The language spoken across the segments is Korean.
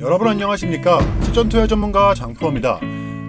여러분 안녕하십니까? 실전투자 전문가 장프로입니다.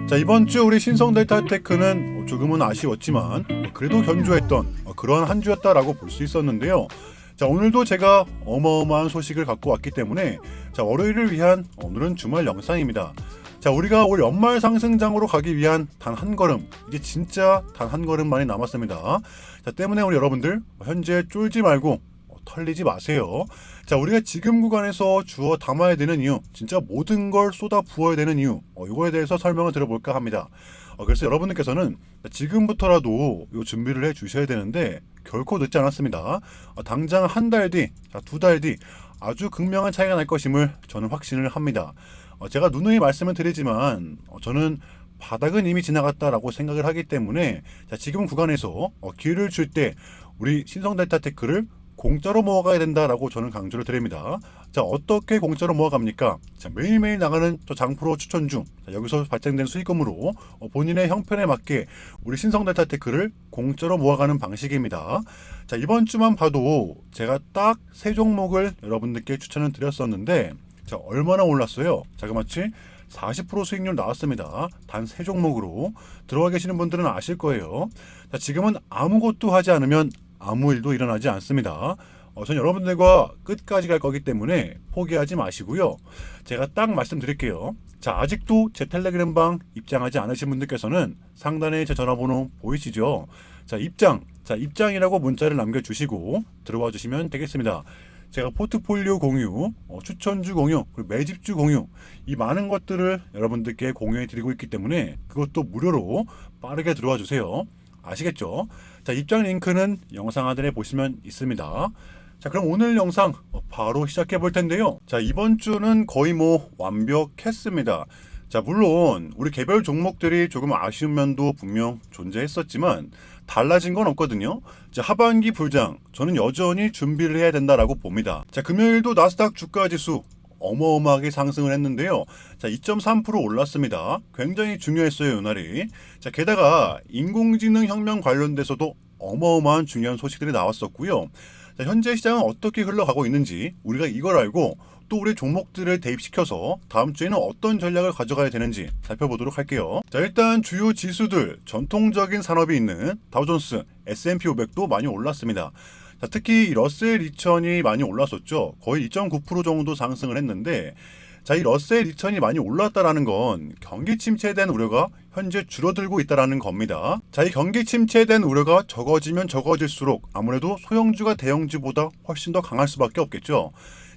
자 이번 주 우리 신성 델타 테크는 조금은 아쉬웠지만 그래도 견조했던 그러한 한 주였다라고 볼 수 있었는데요. 자 오늘도 제가 어마어마한 소식을 갖고 왔기 때문에 자 월요일을 위한 오늘은 주말 영상입니다. 자 우리가 올 연말 상승장으로 가기 위한 단 한 걸음 이제 진짜 단 한 걸음만이 남았습니다. 자 때문에 우리 여러분들 현재 쫄지 말고 어, 털리지 마세요. 자, 우리가 지금 구간에서 주어 담아야 되는 이유, 진짜 모든 걸 쏟아 부어야 되는 이유, 어, 이거에 대해서 설명을 드려볼까 합니다. 어, 그래서 여러분들께서는 지금부터라도 요 준비를 해 주셔야 되는데 결코 늦지 않았습니다. 어, 당장 한 달 뒤, 자, 두달 뒤 아주 극명한 차이가 날 것임을 저는 확신을 합니다. 어, 제가 누누이 말씀을 드리지만 어, 저는 바닥은 이미 지나갔다라고 생각을 하기 때문에 자, 지금 구간에서 어, 기회를 줄 때 우리 신성 델타 테크를 공짜로 모아가야 된다라고 저는 강조를 드립니다. 자 어떻게 공짜로 모아갑니까? 자 매일매일 나가는 저 장프로 추천 중 자, 여기서 발생된 수익금으로 어, 본인의 형편에 맞게 우리 신성델타 테크를 공짜로 모아가는 방식입니다. 자 이번 주만 봐도 제가 딱 세 종목을 여러분들께 추천을 드렸었는데 자 얼마나 올랐어요? 자그마치 40% 수익률 나왔습니다. 단 세 종목으로 들어와 계시는 분들은 아실 거예요. 자, 지금은 아무것도 하지 않으면 아무 일도 일어나지 않습니다. 어, 전 여러분들과 끝까지 갈 거기 때문에 포기하지 마시고요. 제가 딱 말씀드릴게요. 자, 아직도 제 텔레그램 방 입장하지 않으신 분들께서는 상단에 제 전화번호 보이시죠? 자, 입장. 자, 입장이라고 문자를 남겨주시고 들어와 주시면 되겠습니다. 제가 포트폴리오 공유, 어, 추천주 공유, 그리고 매집주 공유 이 많은 것들을 여러분들께 공유해 드리고 있기 때문에 그것도 무료로 빠르게 들어와 주세요. 아시겠죠? 자, 입장 링크는 영상 하단에 보시면 있습니다. 자, 그럼 오늘 영상 바로 시작해 볼 텐데요. 자, 이번 주는 거의 뭐 완벽했습니다. 자, 물론 우리 개별 종목들이 조금 아쉬운 면도 분명 존재했었지만 달라진 건 없거든요. 자, 하반기 불장 저는 여전히 준비를 해야 된다라고 봅니다. 자, 금요일도 나스닥 주가 지수 어마어마하게 상승을 했는데요. 자, 2.3% 올랐습니다. 굉장히 중요했어요, 이날이. 자, 게다가 인공지능 혁명 관련돼서도 어마어마한 중요한 소식들이 나왔었고요. 자, 현재 시장은 어떻게 흘러가고 있는지 우리가 이걸 알고 또 우리 종목들을 대입시켜서 다음 주에는 어떤 전략을 가져가야 되는지 살펴보도록 할게요. 자, 일단 주요 지수들 전통적인 산업이 있는 다우존스, S&P 500도 많이 올랐습니다. 자, 특히 이 러셀 2000이 많이 올랐었죠. 거의 2.9% 정도 상승을 했는데 자, 이 러셀 2000이 많이 올랐다라는 건 경기 침체에 대한 우려가 현재 줄어들고 있다라는 겁니다. 자, 이 경기 침체에 대한 우려가 적어지면 적어질수록 아무래도 소형주가 대형주보다 훨씬 더 강할 수밖에 없겠죠.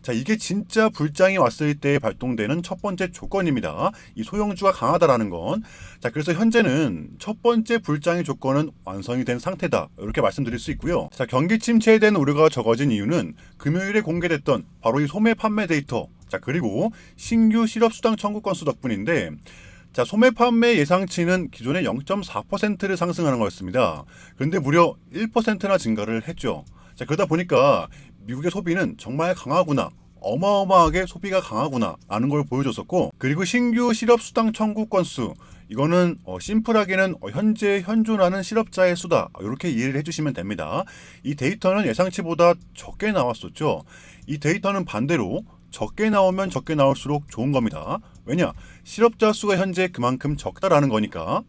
자, 이게 진짜 불장이 왔을 때 발동되는 첫 번째 조건입니다. 이 소형주가 강하다라는 건. 자, 그래서 현재는 첫 번째 불장의 조건은 완성이 된 상태다. 이렇게 말씀드릴 수 있고요. 자, 경기 침체에 대한 우려가 적어진 이유는 금요일에 공개됐던 바로 이 소매 판매 데이터. 자, 그리고 신규 실업 수당 청구 건수 덕분인데 자, 소매 판매 예상치는 기존의 0.4%를 상승하는 거였습니다. 그런데 무려 1%나 증가를 했죠. 자, 그러다 보니까 미국의 소비는 정말 강하구나. 어마어마하게 소비가 강하구나 라는 걸 보여줬었고 그리고 신규 실업 수당 청구 건수 이거는 어, 심플하게는 어, 현재 현존하는 실업자의 수다 이렇게 이해를 해주시면 됩니다. 이 데이터는 예상치보다 적게 나왔었죠. 이 데이터는 반대로 적게 나오면 적게 나올수록 좋은 겁니다. 왜냐 실업자 수가 현재 그만큼 적다라는 거니까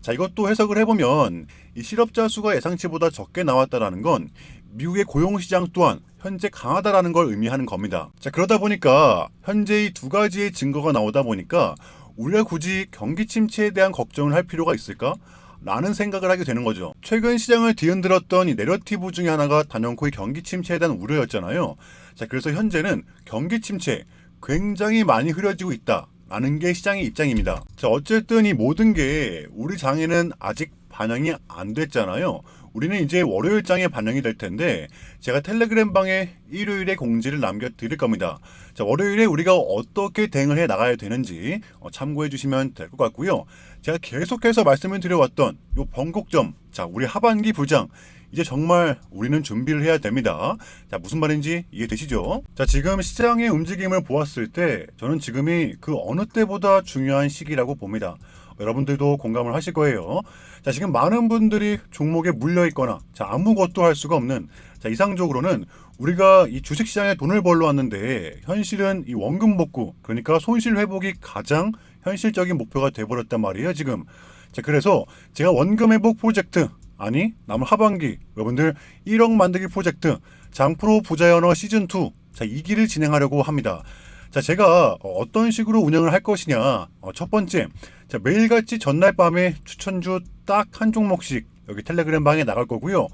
자, 이것도 해석을 해보면 이 실업자 수가 예상치보다 적게 나왔다라는 건 미국의 고용 시장 또한 현재 강하다라는 걸 의미하는 겁니다. 자, 그러다 보니까 현재 이 두 가지의 증거가 나오다 보니까 우리가 굳이 경기 침체에 대한 걱정을 할 필요가 있을까? 라는 생각을 하게 되는 거죠. 최근 시장을 뒤흔들었던 이 내러티브 중에 하나가 단연코 이 경기 침체에 대한 우려였잖아요. 자, 그래서 현재는 경기 침체 굉장히 많이 흐려지고 있다. 라는 게 시장의 입장입니다. 자, 어쨌든 이 모든 게 우리 장에는 아직 반영이 안 됐잖아요. 우리는 이제 월요일 장에 반영이 될 텐데 제가 텔레그램 방에 일요일에 공지를 남겨 드릴 겁니다. 자, 월요일에 우리가 어떻게 대응을 해 나가야 되는지 어, 참고해 주시면 될 것 같고요. 제가 계속해서 말씀을 드려왔던 요 번곡점, 자, 우리 하반기 부장 이제 정말 우리는 준비를 해야 됩니다. 자, 무슨 말인지 이해되시죠? 자, 지금 시장의 움직임을 보았을 때 저는 지금이 그 어느 때보다 중요한 시기라고 봅니다. 여러분들도 공감을 하실 거예요. 자, 지금 많은 분들이 종목에 물려 있거나 자, 아무것도 할 수가 없는 자, 이상적으로는 우리가 이 주식 시장에 돈을 벌러 왔는데 현실은 이 원금 복구 그러니까 손실 회복이 가장 현실적인 목표가 돼 버렸단 말이에요 지금 자 그래서 제가 원금 회복 프로젝트 아니 남은 하반기 여러분들 1억 만들기 프로젝트 장프로 부자 연어 시즌 2 자, 이 길을 진행하려고 합니다. 자, 제가 어떤 식으로 운영을 할 것이냐. 어, 첫 번째, 자, 매일같이 전날 밤에 추천주 딱 한 종목씩 여기 텔레그램 방에 나갈 거고요.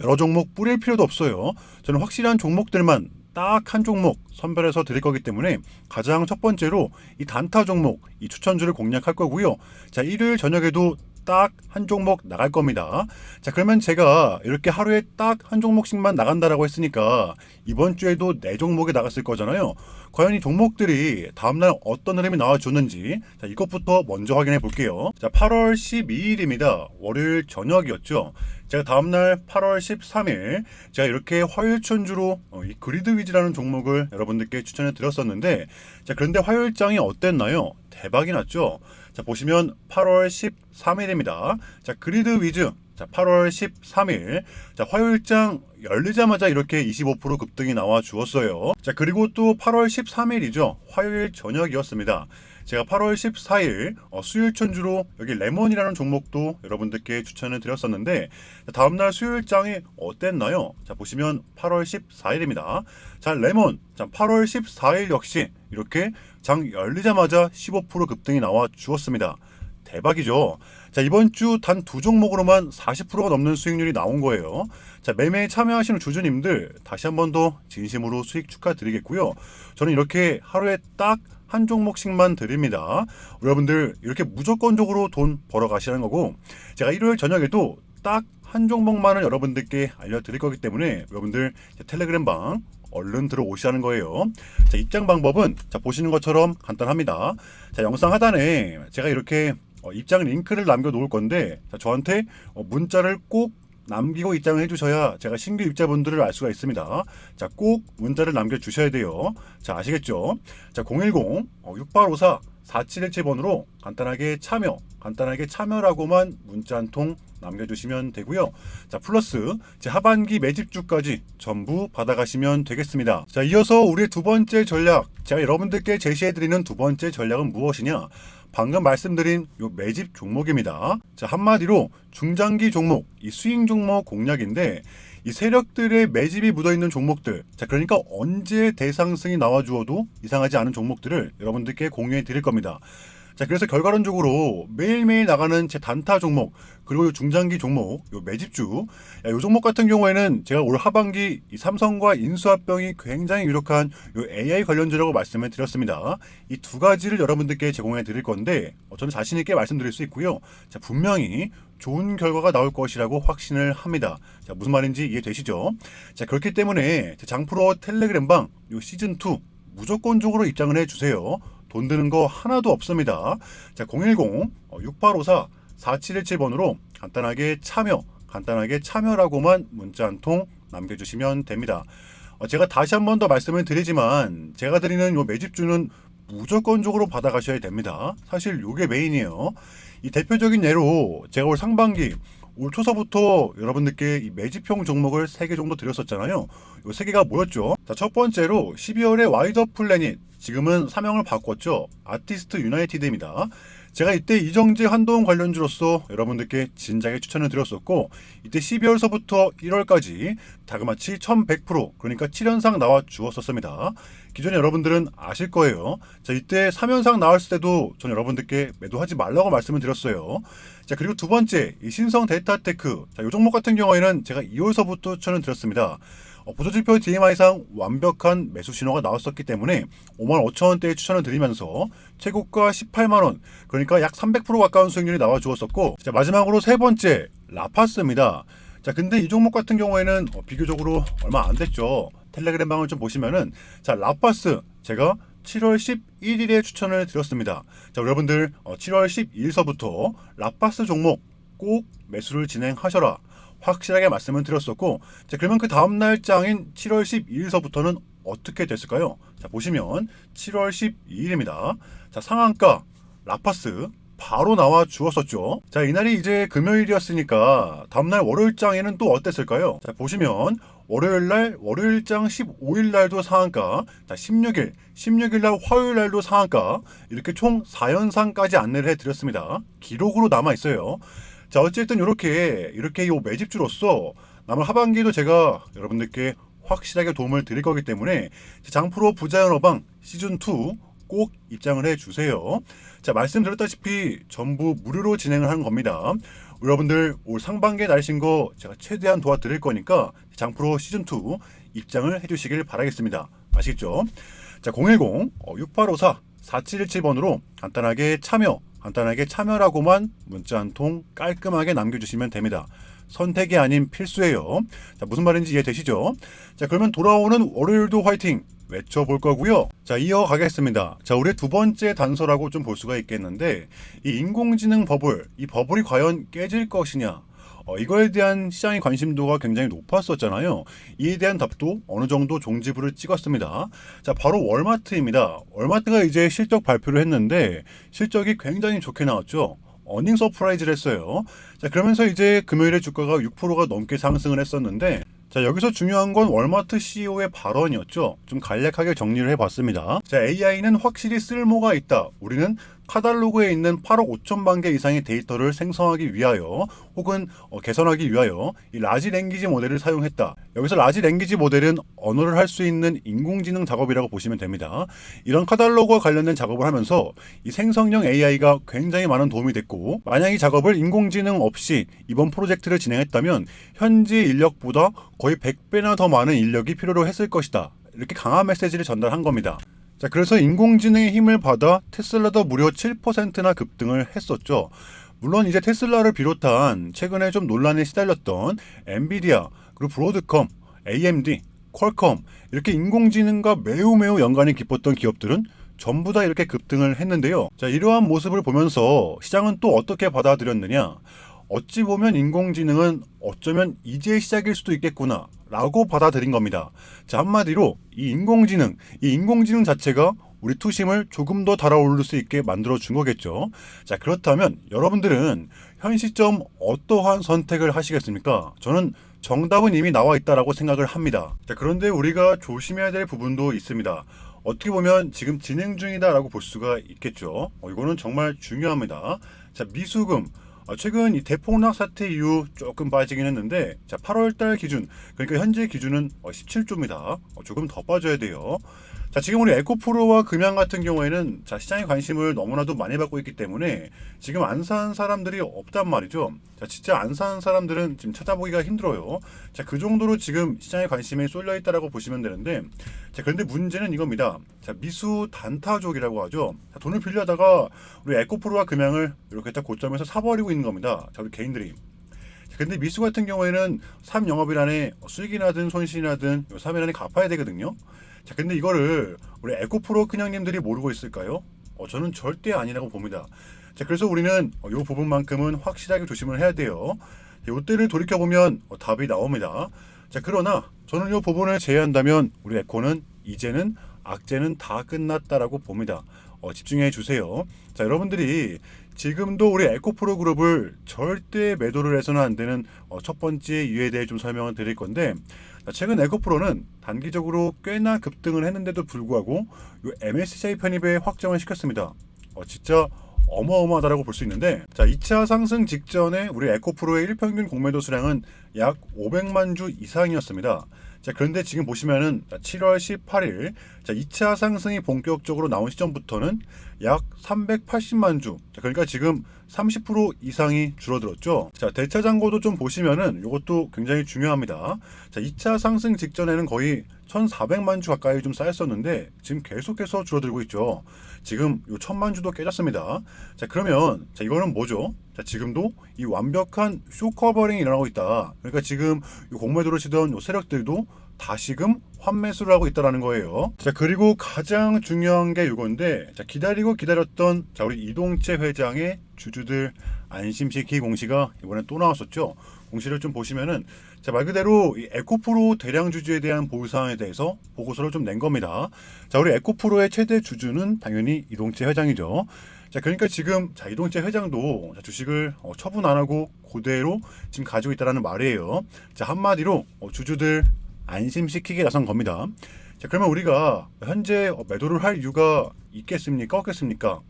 여러 종목 뿌릴 필요도 없어요. 저는 확실한 종목들만 딱 한 종목 선별해서 드릴 거기 때문에 가장 첫 번째로 이 단타 종목, 이 추천주를 공략할 거고요. 자, 일요일 저녁에도 딱 한 종목 나갈 겁니다. 자, 그러면 제가 이렇게 하루에 딱 한 종목씩만 나간다라고 했으니까 이번 주에도 네 종목이 나갔을 거잖아요. 과연 이 종목들이 다음날 어떤 흐름이 나와줬는지 자, 이것부터 먼저 확인해 볼게요. 자, 8월 12일입니다. 월요일 저녁이었죠. 제가 다음날 8월 13일 제가 이렇게 화요일천주로 어, 이 그리드 위즈라는 종목을 여러분들께 추천해 드렸었는데 자 그런데 화요일장이 어땠나요? 대박이 났죠. 자 보시면 8월 13일입니다. 자 그리드 위즈 자 8월 13일 자 화요일장 열리자마자 이렇게 25% 급등이 나와 주었어요. 자 그리고 또 8월 13일이죠. 화요일 저녁이었습니다. 제가 8월 14일 어, 수요일 천주로 여기 레몬이라는 종목도 여러분들께 추천을 드렸었는데 다음날 수요일장이 어땠나요? 자 보시면 8월 14일입니다. 자 레몬 자 8월 14일 역시 이렇게 장 열리자마자 15% 급등이 나와 주었습니다. 대박이죠. 자, 이번 주 단 두 종목으로만 40%가 넘는 수익률이 나온 거예요. 자, 매매에 참여하시는 주주님들 다시 한 번 더 진심으로 수익 축하드리겠고요. 저는 이렇게 하루에 딱 한 종목씩만 드립니다. 여러분들 이렇게 무조건적으로 돈 벌어 가시는 거고 제가 일요일 저녁에도 딱 한 종목만을 여러분들께 알려드릴 거기 때문에 여러분들 텔레그램 방 얼른 들어오시라는 거예요. 자, 입장 방법은 자, 보시는 것처럼 간단합니다. 자, 영상 하단에 제가 이렇게 어, 입장 링크를 남겨 놓을 건데 자, 저한테 어, 문자를 꼭 남기고 입장을 해주셔야 제가 신규 입자분들을 알 수가 있습니다. 자, 꼭 문자를 남겨주셔야 돼요. 자, 아시겠죠? 자, 010 어, 6854 4717번으로 간단하게 참여, 간단하게 참여라고만 문자 한 통 남겨주시면 되고요. 자, 플러스 제 하반기 매집주까지 전부 받아가시면 되겠습니다. 자, 이어서 우리의 두 번째 전략, 제가 여러분들께 제시해드리는 두 번째 전략은 무엇이냐? 방금 말씀드린 요 매집 종목입니다. 자, 한마디로 중장기 종목, 이 스윙 종목 공략인데 이 세력들의 매집이 묻어 있는 종목들. 자, 그러니까 언제 대상승이 나와 주어도 이상하지 않은 종목들을 여러분들께 공유해 드릴 겁니다. 자, 그래서 결과론적으로 매일매일 나가는 제 단타 종목, 그리고 요 중장기 종목, 요 매집주, 야, 요 종목 같은 경우에는 제가 올 하반기 이 삼성과 인수합병이 굉장히 유력한 요 AI 관련주라고 말씀을 드렸습니다. 이 두 가지를 여러분들께 제공해 드릴 건데, 어, 저는 자신있게 말씀드릴 수 있고요. 자, 분명히 좋은 결과가 나올 것이라고 확신을 합니다. 자, 무슨 말인지 이해되시죠? 자, 그렇기 때문에 제 장프로 텔레그램방 요 시즌2 무조건적으로 입장을 해주세요. 돈 드는 거 하나도 없습니다. 자, 010-6854 4717번으로 간단하게 참여, 간단하게 참여라고만 문자 한 통 남겨주시면 됩니다. 어, 제가 다시 한 번 더 말씀을 드리지만 제가 드리는 요 매집주는 무조건적으로 받아가셔야 됩니다. 사실 요게 메인이에요. 이 대표적인 예로 제가 올 상반기 올 초서부터 여러분들께 이 매집형 종목을 3개 정도 드렸었잖아요. 요 3개가 뭐였죠? 자, 첫 번째로 12월에 와이더 플래닛, 지금은 사명을 바꿨죠. 아티스트 유나이티드입니다. 제가 이때 이정재 한동 관련주로서 여러분들께 진작에 추천을 드렸었고 이때 12월서부터 1월까지 다그마치 1100% 그러니까 7연상 나와 주었었습니다. 기존에 여러분들은 아실 거예요. 자 이때 3연상 나왔을 때도 전 여러분들께 매도하지 말라고 말씀을 드렸어요. 자 그리고 두 번째 이 신성 데이터테크 자이 종목 같은 경우에는 제가 2월서부터 추천을 드렸습니다. 어, 보조지표 DMI상 완벽한 매수 신호가 나왔었기 때문에 5만 5천 원대에 추천을 드리면서 최고가 18만 원, 그러니까 약 300% 가까운 수익률이 나와 주었었고, 자, 마지막으로 세 번째 라파스입니다. 자, 근데 이 종목 같은 경우에는 어, 비교적으로 얼마 안 됐죠. 텔레그램 방을 좀 보시면은 자, 라파스 제가 7월 11일에 추천을 드렸습니다. 자, 여러분들 어, 7월 12일서부터 라파스 종목 꼭 매수를 진행하셔라. 확실하게 말씀을 드렸었고 자 그러면 그 다음 날장인 7월 12일서부터는 어떻게 됐을까요? 자 보시면 7월 12일입니다. 자 상한가 라파스 바로 나와 주었었죠. 자, 이날이 이제 금요일이었으니까 다음날 월요일장에는 또 어땠을까요? 자, 보시면 월요일 날 월요일장 15일 날도 상한가, 자 16일, 16일 날 화요일 날도 상한가 이렇게 총 4연상까지 안내를 해드렸습니다. 기록으로 남아 있어요. 자 어쨌든 이렇게 이렇게 요 매집주로서 남은 하반기도 제가 여러분들께 확실하게 도움을 드릴 거기 때문에 장프로 부자연 어방 시즌 2 꼭 입장을 해 주세요. 자 말씀드렸다시피 전부 무료로 진행을 한 겁니다. 여러분들 올 상반기에 날신 거 제가 최대한 도와드릴 거니까 장프로 시즌 2 입장을 해주시길 바라겠습니다. 아시겠죠? 자 010 6854 4717번으로 간단하게 참여 간단하게 참여라고만 문자 한 통 깔끔하게 남겨주시면 됩니다. 선택이 아닌 필수예요. 자, 무슨 말인지 이해되시죠? 자, 그러면 돌아오는 월요일도 화이팅! 외쳐볼 거고요. 자, 이어가겠습니다. 자, 우리 두 번째 단서라고 좀 볼 수가 있겠는데, 이 인공지능 버블, 이 버블이 과연 깨질 것이냐? 어, 이거에 대한 시장의 관심도가 굉장히 높았었잖아요. 이에 대한 답도 어느 정도 종지부를 찍었습니다. 자, 바로 월마트입니다. 월마트가 이제 실적 발표를 했는데 실적이 굉장히 좋게 나왔죠. 어닝 서프라이즈를 했어요. 자, 그러면서 이제 금요일에 주가가 6%가 넘게 상승을 했었는데 자, 여기서 중요한 건 월마트 CEO의 발언이었죠. 좀 간략하게 정리를 해봤습니다. 자, AI는 확실히 쓸모가 있다. 우리는 카달로그에 있는 8억 5천만 개 이상의 데이터를 생성하기 위하여 혹은 어, 개선하기 위하여 이 라지 랭귀지 모델을 사용했다. 여기서 라지 랭귀지 모델은 언어를 할 수 있는 인공지능 작업이라고 보시면 됩니다. 이런 카달로그와 관련된 작업을 하면서 이 생성형 AI가 굉장히 많은 도움이 됐고 만약 이 작업을 인공지능 없이 이번 프로젝트를 진행했다면 현지 인력보다 거의 100배나 더 많은 인력이 필요로 했을 것이다. 이렇게 강한 메시지를 전달한 겁니다. 자, 그래서 인공지능의 힘을 받아 테슬라도 무려 7%나 급등을 했었죠. 물론 이제 테슬라를 비롯한 최근에 좀 논란에 시달렸던 엔비디아, 그리고 브로드컴, AMD, 퀄컴 이렇게 인공지능과 매우 매우 연관이 깊었던 기업들은 전부 다 이렇게 급등을 했는데요. 자, 이러한 모습을 보면서 시장은 또 어떻게 받아들였느냐? 어찌 보면 인공지능은 어쩌면 이제 시작일 수도 있겠구나 라고 받아들인 겁니다. 자, 한마디로 이 인공지능, 이 인공지능 자체가 우리 투심을 조금 더 달아오를 수 있게 만들어 준 거겠죠. 자, 그렇다면 여러분들은 현 시점 어떠한 선택을 하시겠습니까? 저는 정답은 이미 나와 있다라고 생각을 합니다. 자, 그런데 우리가 조심해야 될 부분도 있습니다. 어떻게 보면 지금 진행 중이다라고 볼 수가 있겠죠. 어, 이거는 정말 중요합니다. 자, 미수금. 아, 최근 이 대폭락 사태 이후 조금 빠지긴 했는데 자 8월달 기준 그러니까 현재 기준은 17조입니다. 조금 더 빠져야 돼요. 자 지금 우리 에코프로와 금양 같은 경우에는 자 시장의 관심을 너무나도 많이 받고 있기 때문에 지금 안 산 사람들이 없단 말이죠. 자 진짜 안 산 사람들은 지금 찾아보기가 힘들어요. 자 그 정도로 지금 시장의 관심이 쏠려 있다라고 보시면 되는데 자 그런데 문제는 이겁니다. 자 미수 단타족이라고 하죠. 자, 돈을 빌려다가 우리 에코프로와 금양을 이렇게 딱 고점에서 사버리고 있는 겁니다. 자 우리 개인들이. 근데 미수 같은 경우에는 3영업일 안에 수익이 나든 손실이 나든 3일 안에 갚아야 되거든요. 자, 근데 이거를 우리 에코프로 그냥님들이 모르고 있을까요? 어, 저는 절대 아니라고 봅니다. 자, 그래서 우리는 이 부분만큼은 확실하게 조심을 해야 돼요. 이때를 돌이켜 보면 어, 답이 나옵니다. 자, 그러나 저는 이 부분을 제외한다면 우리 에코는 이제는 악재는 다 끝났다라고 봅니다. 어, 집중해 주세요. 자, 여러분들이 지금도 우리 에코프로 그룹을 절대 매도를 해서는 안 되는 어, 첫 번째 이유에 대해 좀 설명을 드릴 건데 최근 에코프로는 단기적으로 꽤나 급등을 했는데도 불구하고 이 MSCI 편입에 확정을 시켰습니다. 어, 진짜 어마어마하다라고 볼 수 있는데 자 2차 상승 직전에 우리 에코프로의 일평균 공매도 수량은 약 500만 주 이상이었습니다. 자 그런데 지금 보시면은 7월 18일 자 2차 상승이 본격적으로 나온 시점부터는 약 380만 주. 자, 그러니까 지금 30% 이상이 줄어들었죠. 자 대차장고도 좀 보시면은 이것도 굉장히 중요합니다. 자 2차 상승 직전에는 거의 1,400만 주 가까이 좀 쌓였었는데 지금 계속해서 줄어들고 있죠. 지금 요 1,000만 주도 깨졌습니다. 자 그러면 자 이거는 뭐죠? 자 지금도 이 완벽한 쇼커버링이 일어나고 있다. 그러니까 지금 요 공매도를 치던 요 세력들도 다시금 환매수를 하고 있다라는 거예요. 자 그리고 가장 중요한 게 이건데 자 기다리고 기다렸던 자 우리 이동채 회장의 주주들 안심시키 공시가 이번에 또 나왔었죠. 공시를 좀 보시면은 자, 말 그대로 이 에코프로 대량 주주에 대한 보유 사항에 대해서 보고서를 좀 낸 겁니다. 자, 우리 에코프로의 최대 주주는 당연히 이동채 회장이죠. 자, 그러니까 지금 자, 이동채 회장도 자, 주식을 어, 처분 안 하고 그대로 지금 가지고 있다라는 말이에요. 자, 한마디로 어, 주주들 안심시키게 나선 겁니다. 자, 그러면 우리가 현재 매도를 할 이유가 있겠습니까? 없겠습니까?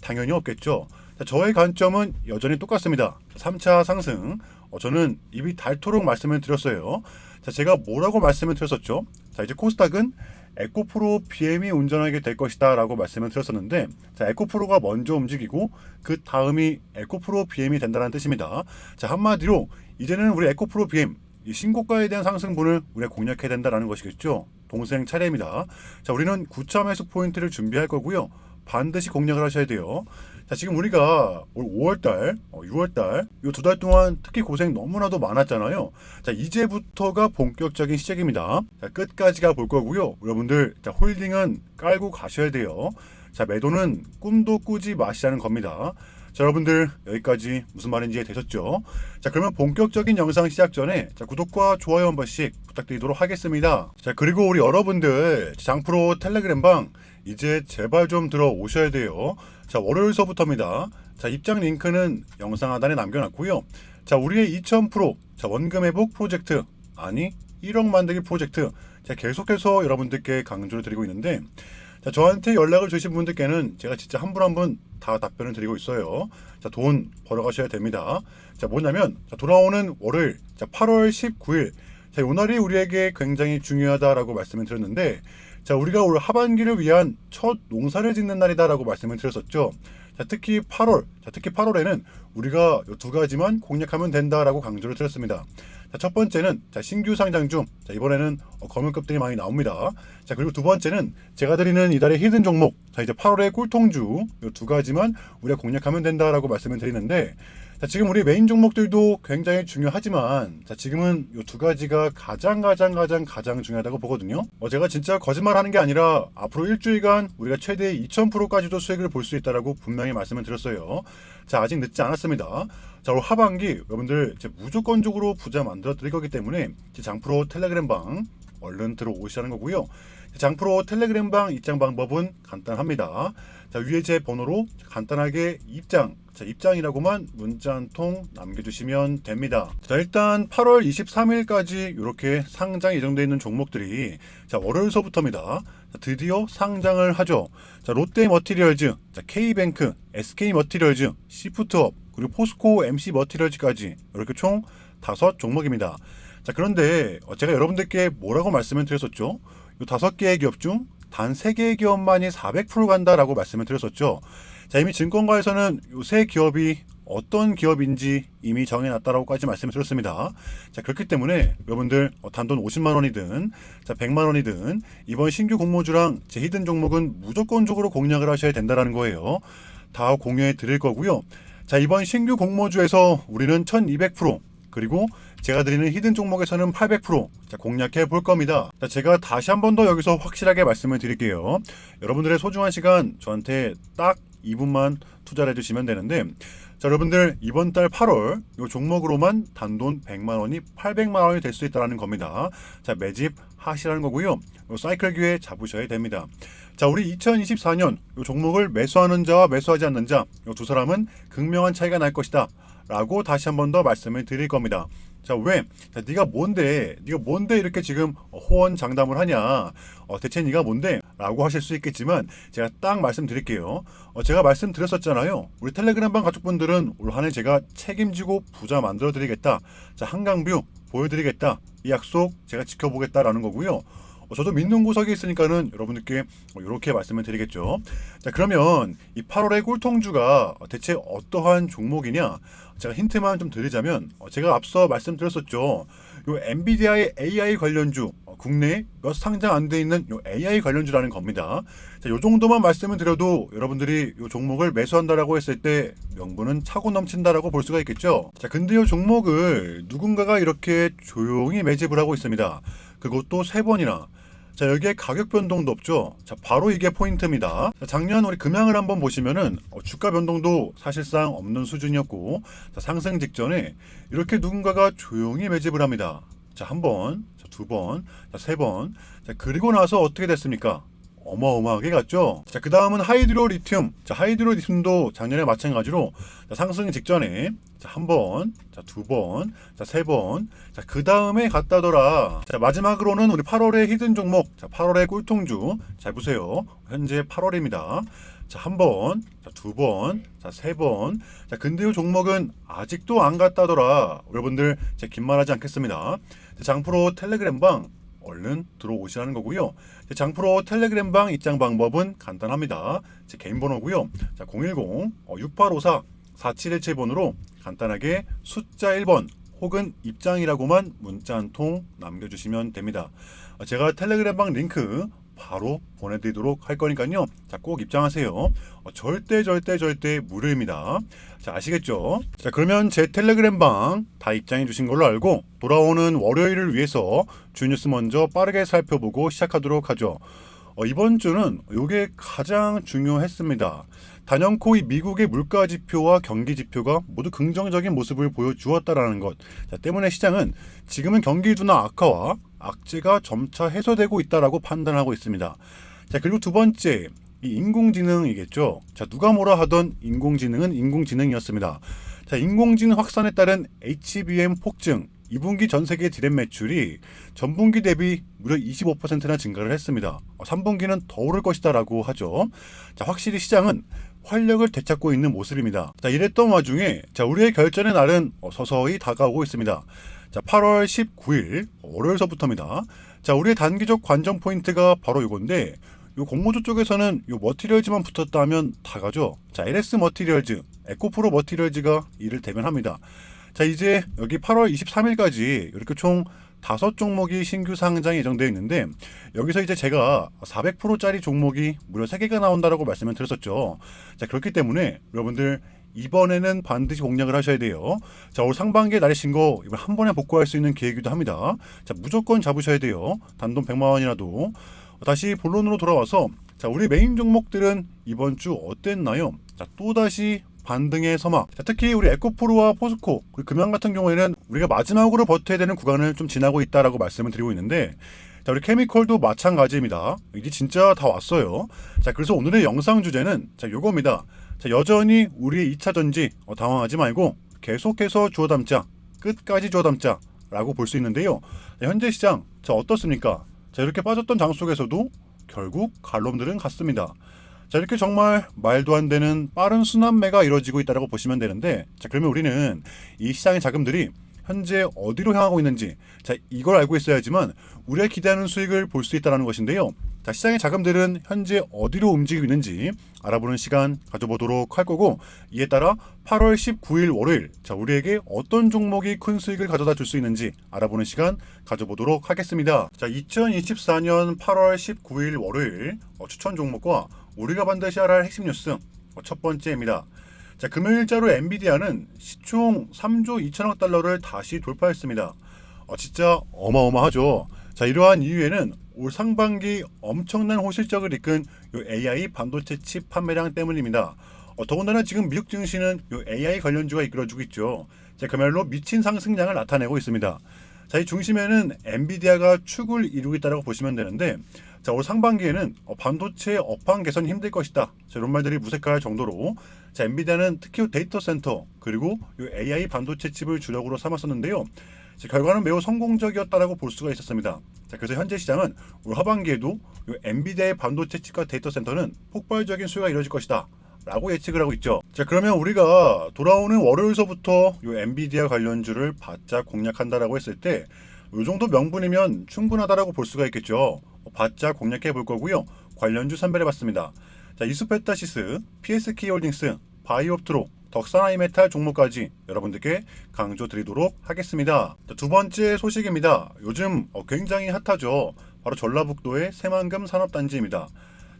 당연히 없겠죠. 자, 저의 관점은 여전히 똑같습니다. 3차 상승. 어, 저는 입이 닳도록 말씀을 드렸어요. 자, 제가 뭐라고 말씀을 드렸었죠? 자, 이제 코스닥은 에코프로 BM이 운전하게 될 것이다 라고 말씀을 드렸었는데 자, 에코프로가 먼저 움직이고 그 다음이 에코프로 BM이 된다는 뜻입니다. 자, 한마디로 이제는 우리 에코프로 BM 이 신고가에 대한 상승분을 우리가 공략해야 된다라는 것이겠죠. 동생 차례입니다. 자, 우리는 9차 매수 포인트를 준비할 거고요. 반드시 공략을 하셔야 돼요. 자, 지금 우리가 올 5월달, 6월달, 이 두 달 동안 특히 고생 너무나도 많았잖아요. 자, 이제부터가 본격적인 시작입니다. 자, 끝까지가 볼 거고요. 여러분들, 자, 홀딩은 깔고 가셔야 돼요. 자, 매도는 꿈도 꾸지 마시라는 겁니다. 자, 여러분들 여기까지 무슨 말인지 되셨죠? 자, 그러면 본격적인 영상 시작 전에 자, 구독과 좋아요 한 번씩 부탁드리도록 하겠습니다. 자, 그리고 우리 여러분들 장프로 텔레그램 방 이제 제발 좀 들어오셔야 돼요. 자, 월요일서부터입니다. 자, 입장 링크는 영상 하단에 남겨놨고요. 자, 우리의 2000% 자, 원금 회복 프로젝트 아니 1억 만들기 프로젝트 자, 계속해서 여러분들께 강조를 드리고 있는데 자, 저한테 연락을 주신 분들께는 제가 진짜 한 분 한 분 다 답변을 드리고 있어요. 자, 돈 벌어가셔야 됩니다. 자, 뭐냐면 자, 돌아오는 월요일 자, 8월 19일 자, 요 날이 우리에게 굉장히 중요하다라고 말씀을 드렸는데 자, 우리가 올 하반기를 위한 첫 농사를 짓는 날이다라고 말씀을 드렸었죠. 자, 특히 8월, 자, 특히 8월에는 우리가 요두 가지만 공략하면 된다라고 강조를 드렸습니다. 자, 첫 번째는 자, 신규 상장 중 자, 이번에는 어, 검은급들이 많이 나옵니다. 자, 그리고 두 번째는 제가 드리는 이달의 히든 종목 자, 이제 8월의 꿀통주 요두 가지만 우리가 공략하면 된다라고 말씀을 드리는데 자, 지금 우리 메인 종목들도 굉장히 중요하지만 자, 지금은 요두 가지가 가장 가장 가장 가장 중요하다고 보거든요. 어, 제가 진짜 거짓말하는 게 아니라 앞으로 일주일간 우리가 최대 2,000%까지도 수익을 볼 수 있다라고 분명히 말씀을 드렸어요. 자, 아직 늦지 않았습니다. 자, 올 하반기 여러분들 이제 무조건적으로 부자 만들어 드릴 거기 때문에 이제 장프로 텔레그램 방 얼른 들어오시라는 거고요. 장프로 텔레그램 방 입장 방법은 간단합니다. 자, 위에 제 번호로 간단하게 입장, 자, 입장이라고만 문자 한 통 남겨주시면 됩니다. 자, 일단 8월 23일까지 이렇게 상장 예정되어 있는 종목들이 자, 월요일서부터입니다. 자, 드디어 상장을 하죠. 자, 롯데 머티리얼즈, 자, K뱅크, SK 머티리얼즈, 시프트업, 그리고 포스코 MC 머티리얼즈까지 이렇게 총 다섯 종목입니다. 자, 그런데 어, 제가 여러분들께 뭐라고 말씀을 드렸었죠? 이 다섯 개의 기업 중 단 세 개의 기업만이 400% 간다라고 말씀을 드렸었죠. 자, 이미 증권가에서는 이세 기업이 어떤 기업인지 이미 정해놨다라고까지 말씀을 드렸습니다. 자, 그렇기 때문에 여러분들 어, 단돈 50만 원이든 자, 100만 원이든 이번 신규 공모주랑 제 히든 종목은 무조건적으로 공략을 하셔야 된다라는 거예요. 다 공유해 드릴 거고요. 자, 이번 신규 공모주에서 우리는 1200% 그리고 제가 드리는 히든 종목에서는 800% 자, 공략해 볼 겁니다. 자, 제가 다시 한 번 더 여기서 확실하게 말씀을 드릴게요. 여러분들의 소중한 시간 저한테 딱 2분만 투자를 해주시면 되는데 자, 여러분들 이번 달 8월 이 종목으로만 단돈 100만 원이 800만 원이 될 수 있다는 겁니다. 자, 매집 하시라는 거고요. 요 사이클 기회 잡으셔야 됩니다. 자, 우리 2024년 이 종목을 매수하는 자와 매수하지 않는 자, 이두 사람은 극명한 차이가 날 것이다. 라고 다시 한 번 더 말씀을 드릴 겁니다. 자, 왜? 자, 네가 뭔데? 네가 뭔데 이렇게 지금 호언 장담을 하냐? 어, 대체 네가 뭔데? 라고 하실 수 있겠지만 제가 딱 말씀드릴게요. 어, 제가 말씀드렸었잖아요. 우리 텔레그램방 가족분들은 올 한해 제가 책임지고 부자 만들어 드리겠다. 자, 한강뷰 보여드리겠다. 이 약속 제가 지켜보겠다라는 거고요. 어, 저도 믿는 구석이 있으니까는 여러분들께 이렇게 말씀을 드리겠죠. 자, 그러면 이 8월의 꿀통주가 대체 어떠한 종목이냐? 제가 힌트만 좀 드리자면 어, 제가 앞서 말씀드렸었죠. 요 엔비디아의 AI 관련주 어, 국내에 몇 상장 안 돼 있는 요 AI 관련주라는 겁니다. 자, 요 정도만 말씀을 드려도 여러분들이 요 종목을 매수한다라고 했을 때 명분은 차고 넘친다라고 볼 수가 있겠죠. 자, 근데 요 종목을 누군가가 이렇게 조용히 매집을 하고 있습니다. 그것도 세 번이나. 자, 여기에 가격 변동도 없죠. 자, 바로 이게 포인트입니다. 자, 작년 우리 금양을 한번 보시면은 어, 주가 변동도 사실상 없는 수준이었고, 자, 상승 직전에 이렇게 누군가가 조용히 매집을 합니다. 자, 한 번, 자, 두 번, 자, 세 번. 자, 그리고 나서 어떻게 됐습니까? 어마어마하게 갔죠. 자, 그 다음은 하이드로 리튬. 자, 하이드로 리튬도 작년에 마찬가지로 자, 상승 직전에 자, 한 번, 자, 두 번, 자, 세 번. 자, 그 다음에 갔다더라. 자, 마지막으로는 우리 8월의 히든 종목. 자, 8월의 꿀통주. 잘 보세요. 현재 8월입니다. 자, 한 번, 자, 두 번, 자, 세 번. 자, 근데 이 종목은 아직도 안 갔다더라. 여러분들, 제 긴 말하지 않겠습니다. 자, 장프로 텔레그램 방 얼른 들어오시라는 거고요. 제 장프로 텔레그램방 입장 방법은 간단합니다. 제 개인 번호고요. 자, 010 어, 6854 4717번으로 간단하게 숫자 1번 혹은 입장이라고만 문자 한 통 남겨주시면 됩니다. 어, 제가 텔레그램방 링크 바로 보내드리도록 할 거니까요. 자, 꼭 입장하세요. 어, 절대 절대 절대 무료입니다. 자, 아시겠죠? 자, 그러면 제 텔레그램 방 다 입장해 주신 걸로 알고 돌아오는 월요일을 위해서 주뉴스 먼저 빠르게 살펴보고 시작하도록 하죠. 어, 이번 주는 이게 가장 중요했습니다. 단연코 이 미국의 물가 지표와 경기 지표가 모두 긍정적인 모습을 보여주었다라는 것. 자, 때문에 시장은 지금은 경기 둔화 악화와 악재가 점차 해소되고 있다라고 판단하고 있습니다. 자, 그리고 두 번째, 이 인공지능이겠죠. 자, 누가 뭐라 하던 인공지능은 인공지능이었습니다. 자, 인공지능 확산에 따른 HBM 폭증, 2분기 전 세계 디램 매출이 전분기 대비 무려 25%나 증가를 했습니다. 3분기는 더 오를 것이다라고 하죠. 자, 확실히 시장은 활력을 되찾고 있는 모습입니다. 자, 이랬던 와중에 자, 우리의 결전의 날은 어, 서서히 다가오고 있습니다. 자, 8월 19일 월요일서부터입니다. 자, 우리의 단기적 관전 포인트가 바로 이건데 요 공모주 쪽에서는 요 머티리얼즈만 붙었다 하면 다 가죠. 자, LS 머티리얼즈, 에코프로 머티리얼즈가 이를 대면합니다. 자, 이제 여기 8월 23일까지 이렇게 총 다섯 종목이 신규 상장이 예정되어 있는데 여기서 이제 제가 400%짜리 종목이 무려 3개가 나온다라고 말씀을 드렸었죠. 자, 그렇기 때문에 여러분들 이번에는 반드시 공략을 하셔야 돼요. 자, 올 상반기에 날리신 거 이번 한 번에 복구할 수 있는 기회이기도 합니다. 자, 무조건 잡으셔야 돼요. 단돈 100만 원이라도. 다시 본론으로 돌아와서 자, 우리 메인 종목들은 이번 주 어땠나요? 자, 또다시 반등의 서막. 자, 특히 우리 에코프로와 포스코, 그리고 금양 같은 경우에는 우리가 마지막으로 버텨야 되는 구간을 좀 지나고 있다라고 말씀을 드리고 있는데 자, 우리 케미컬도 마찬가지입니다. 이제 진짜 다 왔어요. 자, 그래서 오늘의 영상 주제는 자, 요겁니다. 자, 여전히 우리의 2차 전지 어, 당황하지 말고 계속해서 주워 담자. 끝까지 주워 담자. 라고 볼 수 있는데요. 자, 현재 시장 자, 어떻습니까? 자, 이렇게 빠졌던 장 속에서도 결국 갈놈들은 갔습니다. 자, 이렇게 정말 말도 안 되는 빠른 순환매가 이루어지고 있다고 보시면 되는데, 자, 그러면 우리는 이 시장의 자금들이 현재 어디로 향하고 있는지, 자, 이걸 알고 있어야지만 우리가 기대하는 수익을 볼 수 있다는 것인데요. 자, 시장의 자금들은 현재 어디로 움직이고 있는지 알아보는 시간 가져보도록 할 거고, 이에 따라 8월 19일 월요일, 자, 우리에게 어떤 종목이 큰 수익을 가져다 줄 수 있는지 알아보는 시간 가져보도록 하겠습니다. 자, 2024년 8월 19일 월요일 어, 추천 종목과 우리가 반드시 알아야 할 핵심 뉴스 어, 첫 번째입니다. 자, 금요일자로 엔비디아는 시총 3조 2천억 달러를 다시 돌파했습니다. 어, 진짜 어마어마하죠. 자, 이러한 이유에는 올 상반기 엄청난 호실적을 이끈 요 AI 반도체 칩 판매량 때문입니다. 어, 더군다나 지금 미국 증시는 요 AI 관련주가 이끌어주고 있죠. 자, 그야말로 미친 상승량을 나타내고 있습니다. 자, 이 중심에는 엔비디아가 축을 이루고 있다고 보시면 되는데, 자, 올 상반기에는 어, 반도체 업황 개선이 힘들 것이다. 자, 이런 말들이 무색할 정도로, 자, 엔비디아는 특히 데이터 센터, 그리고 요 AI 반도체 칩을 주력으로 삼았었는데요. 자, 결과는 매우 성공적이었다라고 볼 수가 있었습니다. 자, 그래서 현재 시장은 올 하반기에도 요 엔비디아의 반도체 칩과 데이터 센터는 폭발적인 수요가 이루어질 것이다. 라고 예측을 하고 있죠. 자, 그러면 우리가 돌아오는 월요일서부터 요 엔비디아 관련주를 바짝 공략한다라고 했을 때, 요 정도 명분이면 충분하다라고 볼 수가 있겠죠. 바짝 공략해 볼 거고요. 관련주 선별해 봤습니다. 자, 이수페타시스, PSK홀딩스, 바이옵트로, 덕산아이메탈 종목까지 여러분들께 강조 드리도록 하겠습니다. 자, 두 번째 소식입니다. 요즘 어, 굉장히 핫하죠. 바로 전라북도의 새만금 산업단지입니다.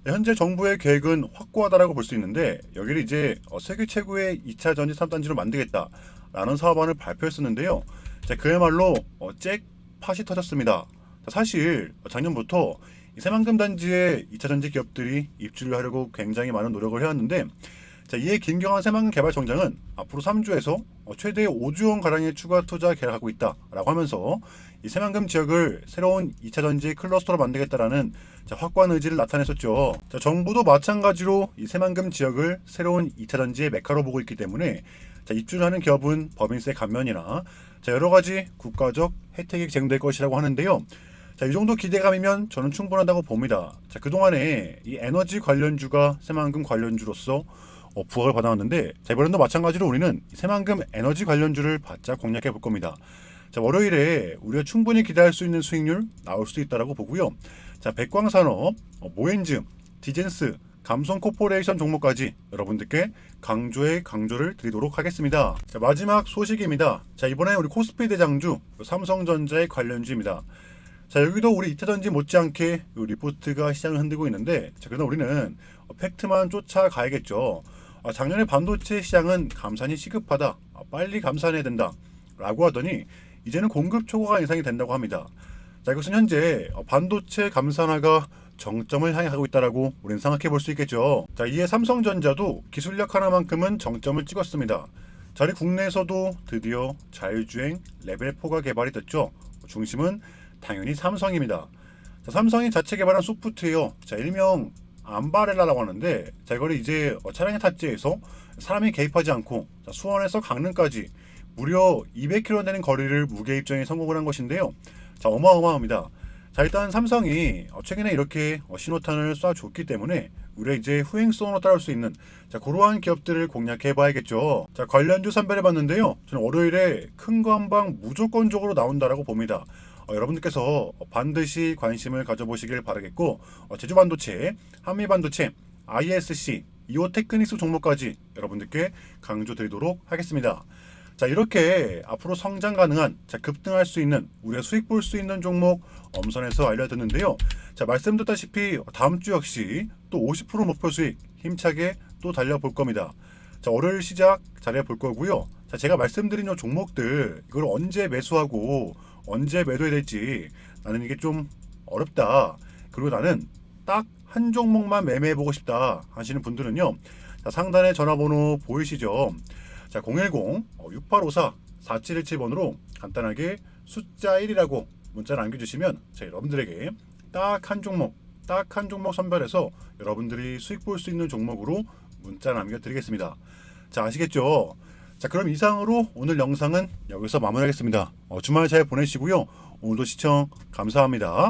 네, 현재 정부의 계획은 확고하다라고 볼 수 있는데 여기를 이제 어, 세계 최고의 2차 전지 산업단지로 만들겠다라는 사업안을 발표했었는데요. 자, 그야말로 어, 잭팟이 터졌습니다. 자, 사실 작년부터 이 새만금 단지에 2차 전지 기업들이 입주를 하려고 굉장히 많은 노력을 해왔는데 자, 이에 김경환 새만금 개발 청장은 앞으로 3주에서 최대 5조 원 가량의 추가 투자 계획하고 있다라고 하면서 이 새만금 지역을 새로운 2차 전지 클러스터로 만들겠다라는 자, 확고한 의지를 나타냈었죠. 자, 정부도 마찬가지로 이 새만금 지역을 새로운 2차 전지의 메카로 보고 있기 때문에 자, 입주를 하는 기업은 법인세 감면이나 자, 여러 가지 국가적 혜택이 제공될 것이라고 하는데요. 자, 이 정도 기대감이면 저는 충분하다고 봅니다. 자, 그동안에 이 에너지 관련주가 새만금 관련주로서 어, 부각을 받아왔는데 자, 이번에도 마찬가지로 우리는 이 새만금 에너지 관련주를 바짝 공략해 볼 겁니다. 자, 월요일에 우리가 충분히 기대할 수 있는 수익률 나올 수도 있다라고 보고요. 자, 백광산업, 어, 모엔즈, 디젠스, 감성 코퍼레이션 종목까지 여러분들께 강조의 강조를 드리도록 하겠습니다. 자, 마지막 소식입니다. 자, 이번에 우리 코스피 대장주 삼성전자의 관련주입니다. 자, 여기도 우리 2차 전지 못지않게 이 리포트가 시장을 흔들고 있는데, 자, 그러나 우리는 팩트만 쫓아가야겠죠. 아, 작년에 반도체 시장은 감산이 시급하다, 아, 빨리 감산해야 된다, 라고 하더니 이제는 공급 초과가 예상이 된다고 합니다. 자, 이것은 현재 반도체 감산화가 정점을 향해 가고 있다라고 우리는 생각해 볼 수 있겠죠. 자, 이에 삼성전자도 기술력 하나만큼은 정점을 찍었습니다. 자, 우리 국내에서도 드디어 자율주행 레벨 4가 개발이 됐죠. 중심은 당연히 삼성입니다. 자, 삼성이 자체 개발한 소프트웨어, 자, 일명 암바렐라라고 하는데, 자, 이거를 이제 어, 차량의 탑재에서 사람이 개입하지 않고 자, 수원에서 강릉까지 무려 200km 되는 거리를 무게 입장에 성공을 한 것인데요. 자, 어마어마합니다. 자, 일단 삼성이 어, 최근에 이렇게 어, 신호탄을 쏴줬기 때문에 우리가 이제 후행성으로 따라올 수 있는 자, 그러한 기업들을 공략해 봐야겠죠. 자, 관련주 선별해 봤는데요. 저는 월요일에 큰 거 한 방 무조건적으로 나온다라고 봅니다. 어, 여러분들께서 반드시 관심을 가져보시길 바라겠고 어, 제주 반도체, 한미 반도체, ISC, 이오 테크닉스 종목까지 여러분들께 강조드리도록 하겠습니다. 자 이렇게 앞으로 성장 가능한 자 급등할 수 있는 우리가 수익 볼 수 있는 종목 엄선해서 알려드렸는데요. 자 말씀드렸다시피 다음 주 역시 또 50% 목표 수익 힘차게 또 달려볼 겁니다. 자 월요일 시작 잘해 볼 거고요. 자 제가 말씀드린 요 종목들 이걸 언제 매수하고 언제 매도해야 될지 나는 이게 좀 어렵다. 그리고 나는 딱 한 종목만 매매해 보고 싶다 하시는 분들은요. 자 상단에 전화번호 보이시죠? 자, 010-6854-4717번으로 간단하게 숫자 1이라고 문자를 남겨주시면 자, 여러분들에게 딱 한 종목, 딱 한 종목 선별해서 여러분들이 수익 볼 수 있는 종목으로 문자 남겨드리겠습니다. 자, 아시겠죠? 자, 그럼 이상으로 오늘 영상은 여기서 마무리하겠습니다. 어, 주말 잘 보내시고요. 오늘도 시청 감사합니다.